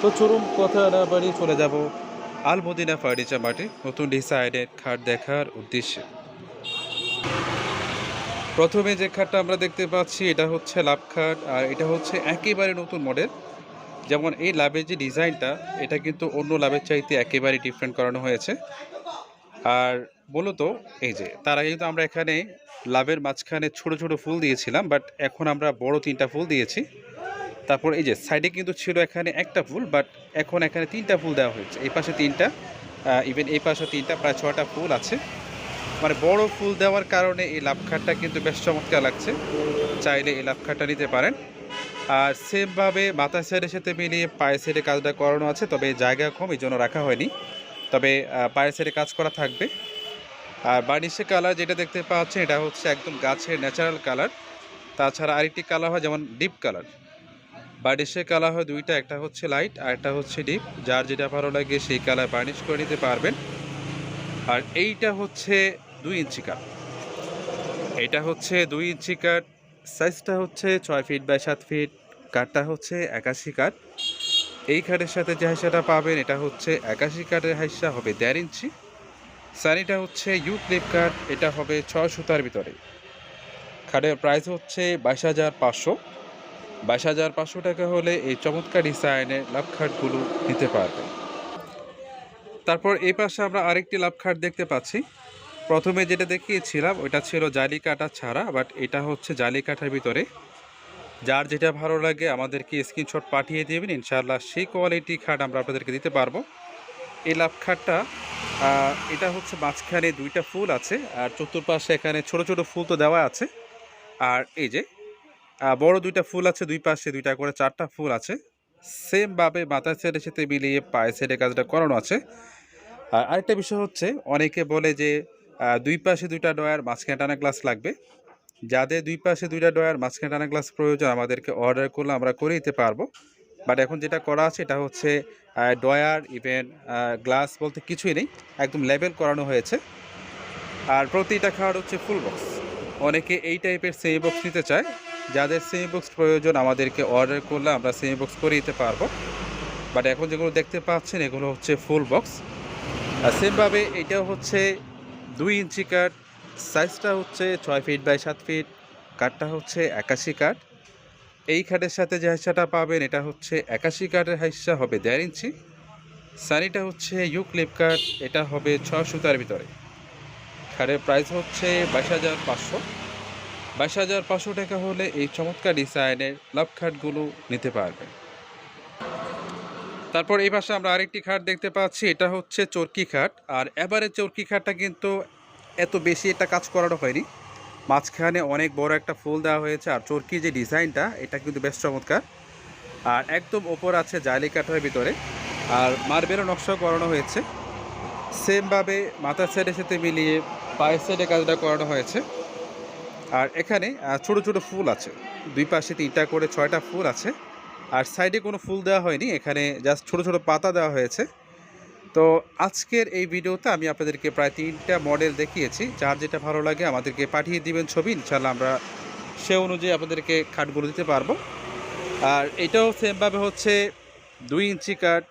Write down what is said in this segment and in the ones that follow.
তো চরম কথা না বাড়ি চলে যাব আলমদিনা ফার্নিচার মার্টে নতুন ডিসাইডের খাট দেখার উদ্দেশ্যে। প্রথমে যে খাটটা আমরা দেখতে পাচ্ছি, এটা হচ্ছে লাভ খাট আর এটা হচ্ছে একেবারে নতুন মডেল। যেমন এই লাভের যে ডিজাইনটা, এটা কিন্তু অন্য লাভের চাইতে একেবারে ডিফারেন্ট করানো হয়েছে। আর মূলত এই যে, তার আগে কিন্তু আমরা এখানে লাভের মাঝখানে ছোট ছোট ফুল দিয়েছিলাম বাট এখন আমরা বড় তিনটা ফুল দিয়েছি। তারপর এই যে সাইডে কিন্তু ছিল এখানে একটা ফুল বাট এখন এখানে তিনটা ফুল দেওয়া হয়েছে। এই পাশে তিনটা ইভেন এই পাশে তিনটা, প্রায় ছটা ফুল আছে। মানে বড় ফুল দেওয়ার কারণে এই লাভখাটটা কিন্তু বেশ চমৎকার লাগছে। চাইলে এই লাভখাটটা নিতে পারেন। আর সেমভাবে মাথা সাইডের সাথে মিলিয়ে পায়ের সাইডে কাজটা করানো আছে, তবে জায়গা কম, এই জন্য রাখা হয়নি। তবে পায়ের সাইডে কাজ করা থাকবে। আর বার্নিশে কালার যেটা দেখতে পাচ্ছেন, এটা হচ্ছে একদম গাছের ন্যাচারাল কালার। তাছাড়া আরেকটি কালার হয়, যেমন ডিপ কালার। বার্নিশের কালার হয় দুইটা, একটা হচ্ছে লাইট আর একটা হচ্ছে ডিপ যার যেটা ভালো লাগে সেই কালার বার্নিশ করে নিতে পারবেন। আর এইটা হচ্ছে দুই ইঞ্চি কাঠ এটা হচ্ছে দুই ইঞ্চি কাঠ সাইজটা হচ্ছে ছয় ফিট বাই সাত ফিট কাঠটা হচ্ছে একাশি কাঠ এই কাঠের সাথে যে হাইসাটা পাবেন, এটা হচ্ছে একাশি কাঠের হাইসা হবে দেড় ইঞ্চি। সানিটা হচ্ছে ইউ ক্লিপ কাঠ এটা হবে ছয় সুতার ভিতরে। খাটের প্রাইস হচ্ছে বাইশ হাজার পাঁচশো। বাইশ হাজার পাঁচশো টাকা হলে এই চমৎকার ডিজাইনের লাভ খাটগুলো নিতে পারবেন তারপর এই পাশে আমরা আরেকটি লাভ খাট দেখতে পাচ্ছি। প্রথমে যেটা দেখিয়েছিলাম, ওটা ছিল জালি কাটা ছাড়া, বাট এটা হচ্ছে জালি কাটার ভিতরে। যার যেটা ভালো লাগে আমাদেরকে স্ক্রিনশট পাঠিয়ে দেবেন, ইনশাআল্লাহ সেই কোয়ালিটি খাট আমরা আপনাদেরকে দিতে পারব। এই লাভ খাটটা এটা হচ্ছে মাঝখানে দুইটা ফুল আছে, আর চতুর্পাশে এখানে ছোট ছোট ফুল তো দেওয়া আছে। আর এই যে বড় দুইটা ফুল আছে, দুই পাশে দুইটা করে চারটা ফুল আছে। সেমভাবে মাথার সাইডের সাথে মিলিয়ে পায়ের সাইডে কাজটা করানো আছে। আর আরেকটা বিষয় হচ্ছে, অনেকে বলে যে দুই পাশে দুইটা ডয়ার মাঝখানে টানা গ্লাস লাগবে। যাদের দুই পাশে দুইটা ডয়ার মাঝখানে টানা গ্লাস প্রয়োজন, আমাদেরকে অর্ডার করলে আমরা করে দিতে পারব। বাট এখন যেটা করা আছে, এটা হচ্ছে ডয়ার ইভেন গ্লাস বলতে কিছুই নেই, একদম লেবেল করানো হয়েছে। আর প্রতিটা খাট হচ্ছে ফুল বক্স অনেকে এই টাইপের সেমি বক্স নিতে চায়। যাদের সেমি বক্স প্রয়োজন আমাদেরকে অর্ডার করলে আমরা সেমি বক্স করে দিতে পারব। বাট এখন যেগুলো দেখতে পাচ্ছেন, এগুলো হচ্ছে ফুল বক্স আর সেমভাবে এটাও হচ্ছে দুই ইঞ্চি কাঠ সাইজটা হচ্ছে ছয় ফিট বাই সাত ফিট কাঠটা হচ্ছে একাশি কাঠ এই কাঠের সাথে যে হাইসাটা পাবেন, এটা হচ্ছে একাশি কাঠের হাইসা হবে দেড় ইঞ্চি। সানিটা হচ্ছে ইউ ক্লিপ কাঠ এটা হবে ছ সুতার ভিতরে। খাটের প্রাইস হচ্ছে বাইশ হাজার পাঁচশো। বাইশ হাজার পাঁচশো টাকা হলে এই চমৎকার ডিজাইনের লাভ খাটগুলো নিতে পারবেন তারপর এই পাশে আমরা আরেকটি খাট দেখতে পাচ্ছি, এটা হচ্ছে চরকি খাট। আর এবারে চরকি খাটটা কিন্তু এত বেশি এটা কাজ করানো হয়নি। মাঝখানে অনেক বড় একটা ফুল দেওয়া হয়েছে, আর চরকি যে ডিজাইনটা, এটা কিন্তু বেশ চমৎকার। আর একদম ওপর আছে জালি কাঠের ভিতরে, আর মার্বেলও নকশা করানো হয়েছে। সেমভাবে মাথার সাইডের সাথে মিলিয়ে পায়ের সাইডে কাজটা করানো হয়েছে। আর এখানে ছোট ছোট ফুল আছে। দুই পাশে তিনটা করে ছয়টা ফুল আছে। আর সাইডে কোনো ফুল দেওয়া হয়নি, এখানে জাস্ট ছোট ছোট পাতা দেওয়া হয়েছে। তো আজকের এই ভিডিওতে আমি আপনাদেরকে প্রায় তিনটা মডেল দেখিয়েছি। যার যেটা ভালো লাগে আমাদেরকে পাঠিয়ে দিবেন ছবি। ইনশাল্লাহ আমরা সে অনুযায়ী আপনাদেরকে খাটগুলো দিতে পারব। আর এটাও সেমভাবে হচ্ছে দুই ইঞ্চি কাঠ।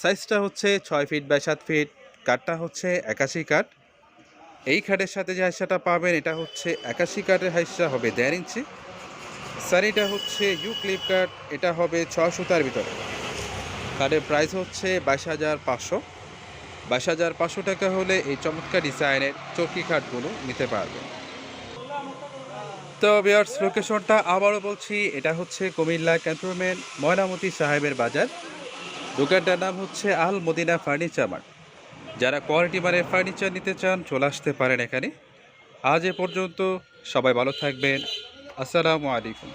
সাইজটা হচ্ছে ছয় ফিট বাই সাত ফিট কাঠটা হচ্ছে একাশি কাঠ। এই খাটের সাথে যে হাইসাটা পাবেন, এটা হচ্ছে একাশি কাঠের হাইসা হবে দেড় ইঞ্চি। সানিটা হচ্ছে ইউ ক্লিপ কাট এটা হবে ছ সুতার ভিতরে। কার্ডের প্রাইস হচ্ছে বাইশ হাজার পাঁচশো। বাইশ হাজার পাঁচশো টাকা হলে এই চমৎকার ডিজাইনের চৌকি খাটগুলো নিতে পারবেন। তো বিয়ার্স লোকেশনটা আবারও বলছি, এটা হচ্ছে কুমিল্লা ক্যান্টনমেন্ট ময়নামতি সাহেবের বাজার। দোকানটার নাম হচ্ছে আল মদিনা ফার্নিচার মার্ট। যারা কোয়ালিটি মানের ফার্নিচার নিতে চান, চলে আসতে পারেন এখানে। আজ এ পর্যন্ত সবাই ভালো থাকবেন। আসসালামু আলাইকুম।